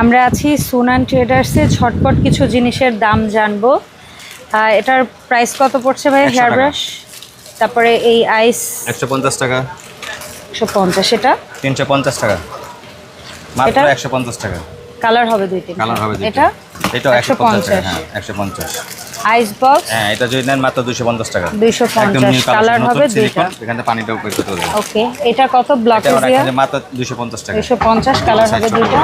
আমরা আছি সুনান ট্রেডার্সে ঝটপট কিছু জিনিসের দাম জানব। এটার প্রাইস কত পড়ছে ভাই হেয়ার। ব্রাশ তারপরে এই আইস একশো পঞ্চাশ টাকা। একশো পঞ্চাশ এটা? তিনশো পঞ্চাশ টাকা। মাত্র? একশো পঞ্চাশ টাকা। কালার হবে দুই তিন কালার হবে এটা? এটা একশো পঞ্চাশ হ্যাঁ একশো পঞ্চাশ। আইস বক্স হ্যাঁ এটা যদি নেন মাত্র দুশো পঞ্চাশ টাকা। 250 কালার হবে দুইটা। এখানে পানিটা উপরে করতে হবে ওকে এটা কত? ব্লক এটা মাত্র দুশো পঞ্চাশ টাকা। দুশো পঞ্চাশ কালার হবে দুইটা।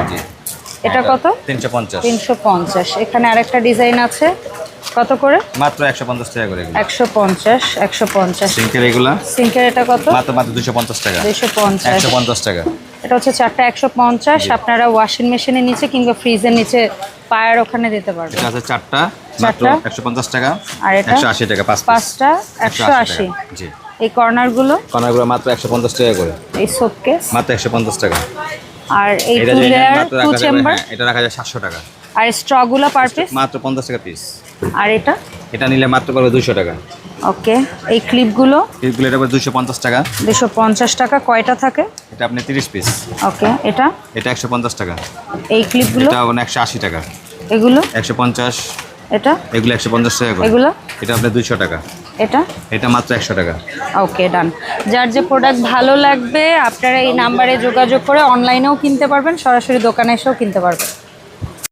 এটা কত? তিনশো পঞ্চাশ। তিনশো পঞ্চাশ। এখানে আরেকটা ডিজাইন আছে। কত করে? মাত্র একশো পঞ্চাশ টাকা করে এগুলো। একশো পঞ্চাশ একশো পঞ্চাশ। সিঙ্কের এগুলা? সিঙ্কের এটা কত? মাত্র মাত্র দুশো পঞ্চাশ টাকা। দুশো পঞ্চাশ। একশো পঞ্চাশ টাকা। এটা হচ্ছে চারটা একশো পঞ্চাশ। আপনারা ওয়াশিং মেশিনের নিচে কিংবা ফ্রিজের নিচে পায়ের ওখানে দিতে পারবেন। এটা আছে চারটা। মাত্র চারটা? একশো পঞ্চাশ টাকা। আর এটা? একশো আশি টাকা পাঁচ পাঁচটা? একশো আশি টাকা। জি। এই কর্নারগুলো? কর্নারগুলো মাত্র একশো পঞ্চাশ টাকা করে। এই সোপকেস? মাত্র একশো পঞ্চাশ টাকা। আর এই এটা টু লেয়ার টু চেম্বার এটা রাখা যায় সাতশো টাকা। আর স্ট্রগুলো পার পিস মাত্র পঞ্চাশ টাকা পিস আর এটা? এটা নিলে মাত্র পড়বে দুশো টাকা। ওকে এই ক্লিপগুলো এগুলো এটা দুশো পঞ্চাশ টাকা। দুশো পঞ্চাশ টাকা কয়টা থাকে? এটা আপনি তিরিশ পিস ওকে এটা? এটা একশো পঞ্চাশ টাকা। এই ক্লিপগুলো এটা মানে একশো আশি টাকা। এগুলো? একশো পঞ্চাশ। এটা? এগুলো একশো পঞ্চাশ টাকা এগুলো? এটা আপনার দুশো টাকা। এটা? এটা মাত্র একশো টাকা। ওকে ডান যার যে প্রোডাক্ট ভালো লাগবে আপনারা এই নাম্বারে যোগাযোগ করে অনলাইনেও কিনতে পারবেন সরাসরি দোকানে এসেও কিনতে পারবেন।